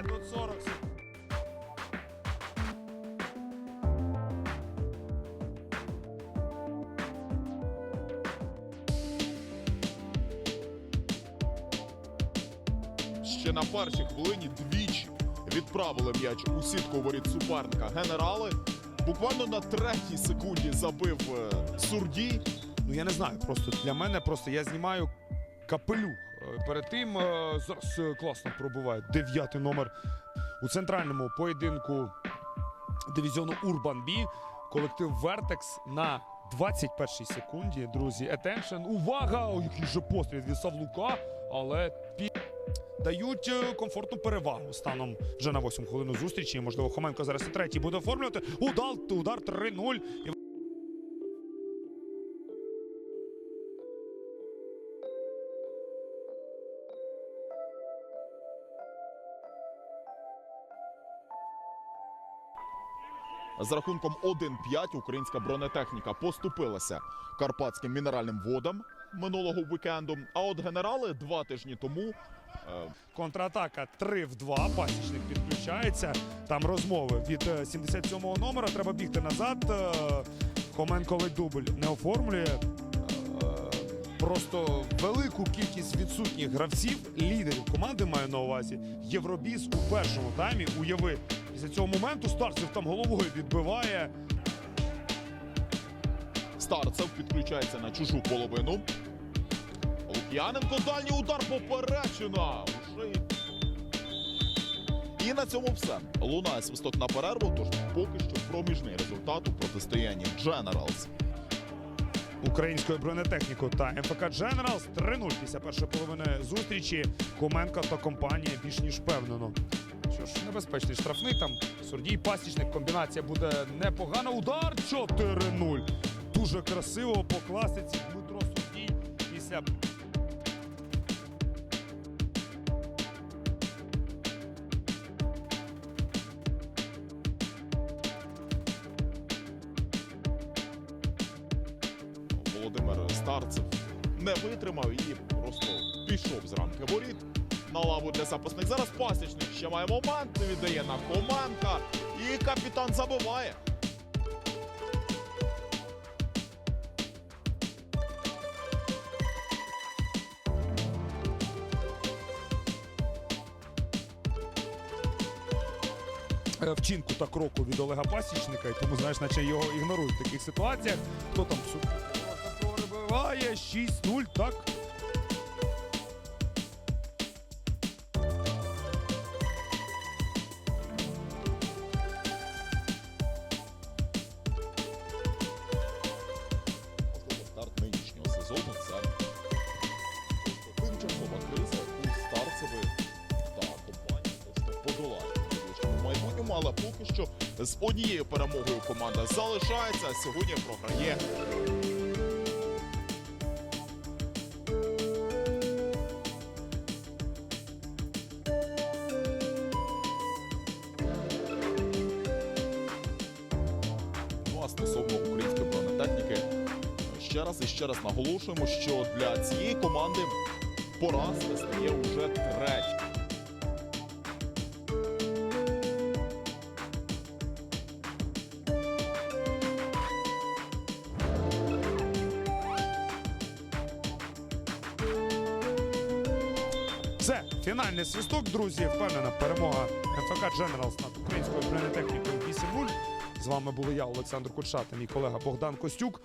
Є, тут 40 секунд. Ще на першій хвилині двічі відправили м'яч у сітку воріт суперника. Генерали буквально на третій секунді забив е, Сурдій. Ну я не знаю, просто для мене просто я знімаю капелюх. Перед тим е, зараз е, класно пробуває дев'ятий номер у центральному поєдинку дивізіону Урбан Бі. Колектив Вертекс на 21-й секунді. Друзі, attention. Увага! О, який же постріл від Савлука, але пі... дають е, комфортну перевагу станом вже на 8 хвилину зустрічі. Можливо, Хоменко зараз і третій буде оформлювати. Удар, удар 3-0. З рахунком 1-5 українська бронетехніка поступилася карпатським мінеральним водам минулого вікенду. А от генерали два тижні тому е, Контратака 3 в 2. Пасічник підключається. Там розмови від е, 77-го номера. Треба бігти назад. Е, Хоменковий дубль не оформлює. Е, Просто велику кількість відсутніх гравців, лідерів команди маю на увазі. Євробіз у першому таймі. Уяви, після цього моменту Старцев там головою відбиває. Старцев підключається на чужу половину. Лук'яненко дальній удар поперечина. Уже І на цьому все. Лунає свисток на перерву, тож поки що проміжний результат у протистоянні Generals. українською бронетехнікою та МФК Generals 3-0 після першої половини зустрічі. Коменко та компанія більш ніж впевнено. Що ж, небезпечний штрафний там. Сурдій пасічник. Комбінація буде непогана. Удар 4-0. Дуже красиво по класиці. Дмитро Сурдій після Володимир Старцев не витримав і просто пішов з рамки воріт на лаву для запасних. Зараз пасічник ще має момент, віддає на Коменка. І капітан забиває. е, вчинку та кроку від Олега Пасічника, і тому знаєш, наче його ігнорують в таких ситуаціях. Хто там перебиває 6-0, так? Але поки що з однією перемогою команда залишається. а Сьогодні програє Ну а української бронетехніки, ще раз і ще раз наголошуємо, що для цієї команди поразка стає уже третя. Це фінальний свисток, друзі. Впевнена перемога МФК Дженералс над українською бронетехнікою 8-0. З вами були я, Олександр та мій колега Богдан Костюк.